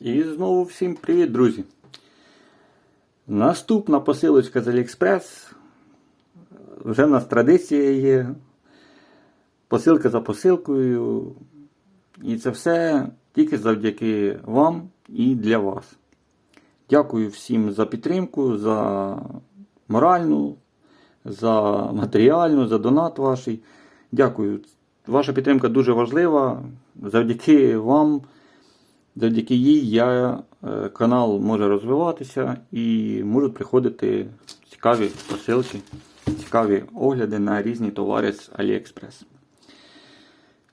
І знову всім привіт, друзі. Наступна посилочка з AliExpress. Вже в нас традиція є. Посилка за посилкою. І це все тільки завдяки вам і для вас. Дякую всім за підтримку, за моральну, за матеріальну, за донат ваш. Дякую. Ваша підтримка дуже важлива. Завдяки вам. Завдяки їй я, е, канал може розвиватися і можуть приходити цікаві посилки, цікаві огляди на різні товари з AliExpress.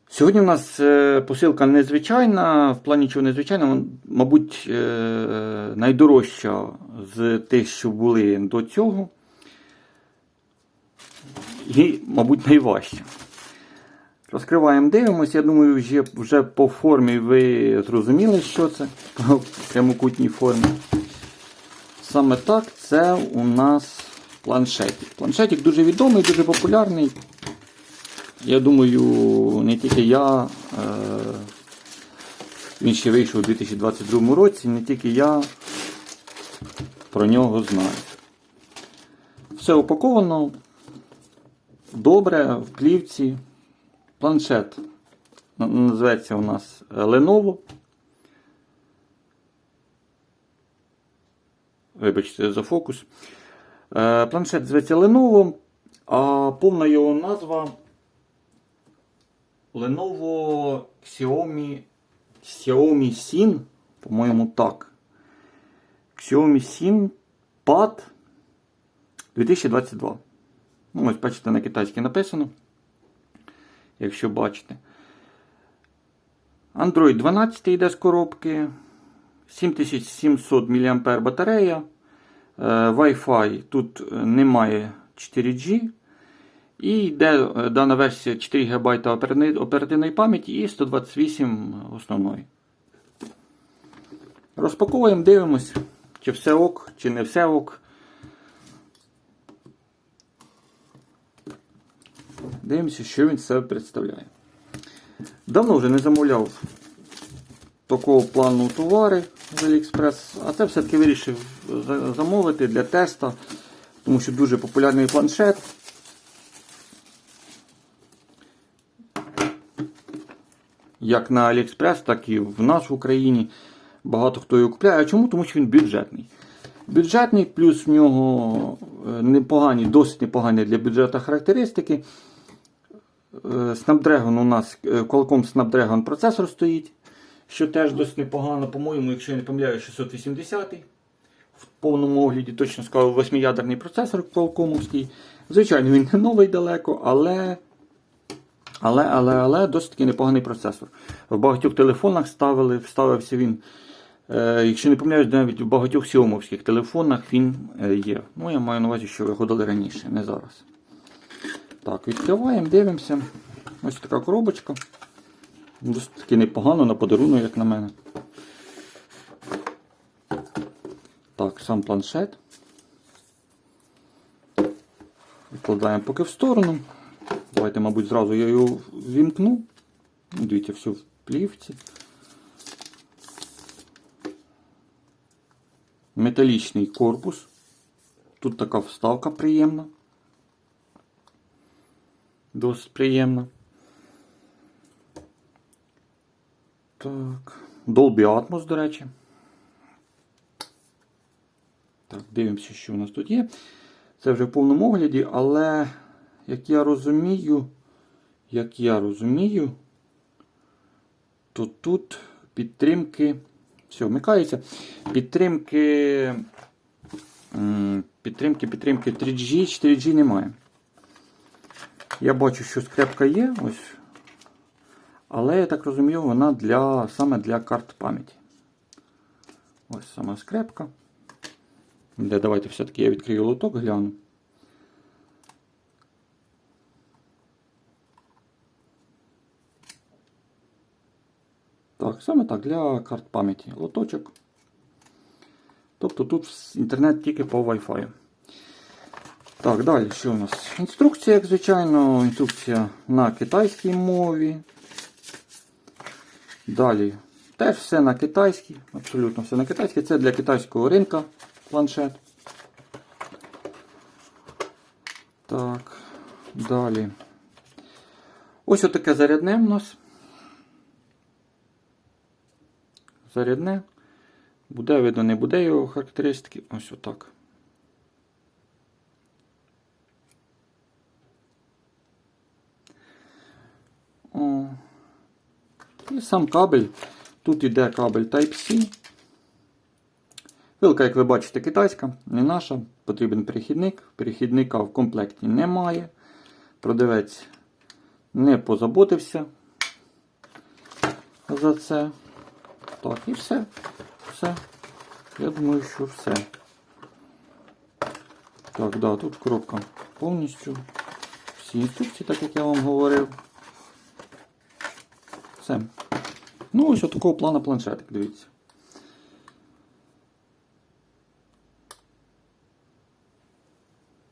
Сьогодні у нас е, посилка незвичайна, в плані чого незвичайна, мабуть, е, найдорожча з тих, що були до цього. І, мабуть, найважча. Розкриваємо, дивимося. Я думаю, вже, вже по формі ви зрозуміли, що це по прямокутній формі. Саме так це у нас планшетик. Планшетик дуже відомий, дуже популярний. Я думаю, не тільки я, е, він ще вийшов у 2022 році, не тільки я про нього знаю. Все упаковано добре, в плівці. Планшет називається у нас Lenovo. Вибачте за фокус. Е, Планшет називається Lenovo, а повна його назва Lenovo Xiaomi Xiaomi Sin, по-моєму, так. Xiaomi Sin Pad 2022. Ну, ось, бачите, на китайській написано якщо бачите. Android 12 йде з коробки. 7700 мАh батарея. Е, Wi-Fi тут немає 4G. І йде е, дана версія 4 ГБ оперативної пам'яті і 128 основної. Розпаковуємо, дивимось, чи все ок, чи не все ок. Дивимося, що він себе представляє. Давно вже не замовляв такого плану товари з AliExpress, а це все-таки вирішив замовити для теста, тому що дуже популярний планшет. Як на AliExpress, так і в нас в Україні. Багато хто його купляє. А чому? Тому що він бюджетний. Бюджетний, плюс в нього непогані, досить непогані для бюджету характеристики. Snapdragon у нас е, Qualcomm Snapdragon процесор стоїть, що теж досить непогано, по-моєму, якщо я не помиляю, 680 В повному огляді точно скажу 8-ядерний процесор Qualcomm. Звичайно, він не новий далеко, але але, але, але досить таки непоганий процесор. В багатьох телефонах ставили, вставився він. Е, якщо не помиляюсь, навіть в багатьох сіомовських телефонах він е, є. Ну, я маю на увазі, що виходили раніше, не зараз. Так, відкриваємо, дивимося. Ось така коробочка. Досить таки непогано на подарунок, як на мене. Так, сам планшет. Відкладаємо поки в сторону. Давайте, мабуть, зразу я його вімкну. Дивіться, все в плівці. Металічний корпус. Тут така вставка приємна. Досить приємно. Так. Dolby Atmos, до речі. Так, дивимося, що у нас тут є. Це вже в повному огляді, але, як я розумію, як я розумію, то тут підтримки. Все, вмикається. Підтримки. Підтримки, підтримки 3G, 4G немає. Я бачу, що скрепка є, ось. Але я так розумію, вона для, саме для карт пам'яті. Ось сама скрепка. Де, давайте все-таки я відкрию лоток, гляну. Так, саме так, для карт пам'яті. Лоточок. Тобто тут інтернет тільки по Wi-Fi. Так, далі що у нас? Інструкція, як звичайно, інструкція на китайській мові. Далі Теж все на китайській, абсолютно все на китайській. Це для китайського ринка планшет. Так, далі. Ось отаке зарядне у нас. Зарядне. Буде видно, не буде його характеристики. Ось отак. І сам кабель. Тут йде кабель Type-C. Вилка, як ви бачите, китайська, не наша. Потрібен перехідник. Перехідника в комплекті немає. Продавець не позаботився за це. Так, і все. Все. Я думаю, що все. Так, да, тут коробка повністю. Всі інструкції, так як я вам говорив. Все. Ну, ось такого плану планшетик, дивіться.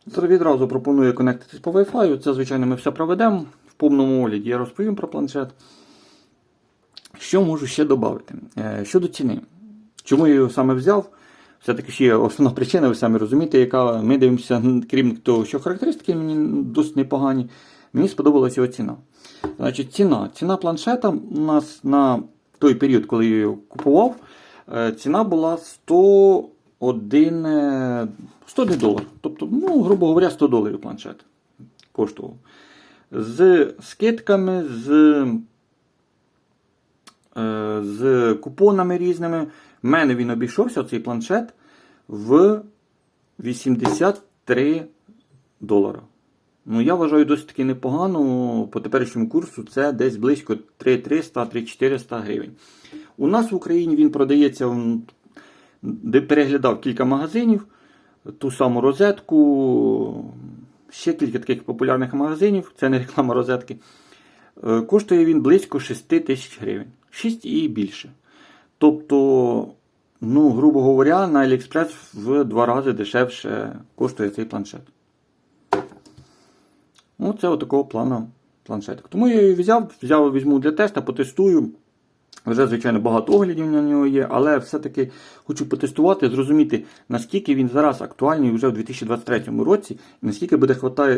Відразу пропоную конектитись по Wi-Fi. Це, звичайно, ми все проведемо в повному огляді. Я розповім про планшет. Що можу ще додати? Е, Щодо ціни. Чому я його саме взяв? Все-таки ще є основна причина, ви самі розумієте, яка ми дивимося, крім того, що характеристики мені досить непогані. Мені сподобалася його ціна. Значить, ціна. Ціна планшета у нас на той період, коли я його купував, е, ціна була 101, е, 101 долар. Тобто, ну, грубо говоря, 100 доларів планшет коштував. З скидками, з, е, з купонами різними. В мене він обійшовся цей планшет в 83 долара. Ну, я вважаю досить таки непогано. По теперішньому курсу це десь близько 3300-3400 гривень. У нас в Україні він продається, де переглядав кілька магазинів, ту саму розетку, ще кілька таких популярних магазинів, це не реклама розетки. Е, Коштує він близько 6 тисяч гривень. 6 і більше. Тобто, ну, грубо говоря, на AliExpress в два рази дешевше коштує цей планшет. Ну, це отакого плану планшетик. Тому я її взяв, взяв, візьму для теста, потестую. Вже, звичайно, багато оглядів на нього є, але все-таки хочу потестувати, зрозуміти, наскільки він зараз актуальний вже в 2023 році, і наскільки буде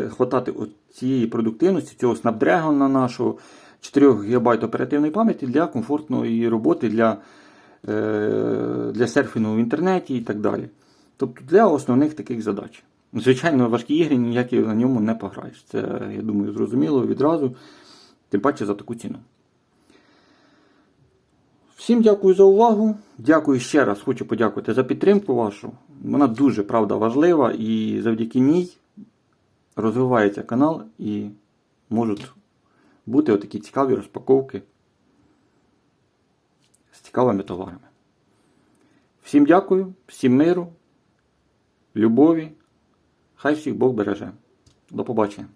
хватати цієї продуктивності, цього Snapdragon нашого 4 ГБ оперативної пам'яті для комфортної роботи, для, е, для серфінгу в інтернеті і так далі. Тобто для основних таких задач. Звичайно, важкі ігри ніякі на ньому не пограєш. Це, я думаю, зрозуміло відразу, тим паче за таку ціну. Всім дякую за увагу. Дякую ще раз. Хочу подякувати за підтримку вашу. Вона дуже правда важлива і завдяки ній розвивається канал і можуть бути отакі цікаві розпаковки з цікавими товарами. Всім дякую, всім миру, любові. Хай всіх Бог береже. До побачення.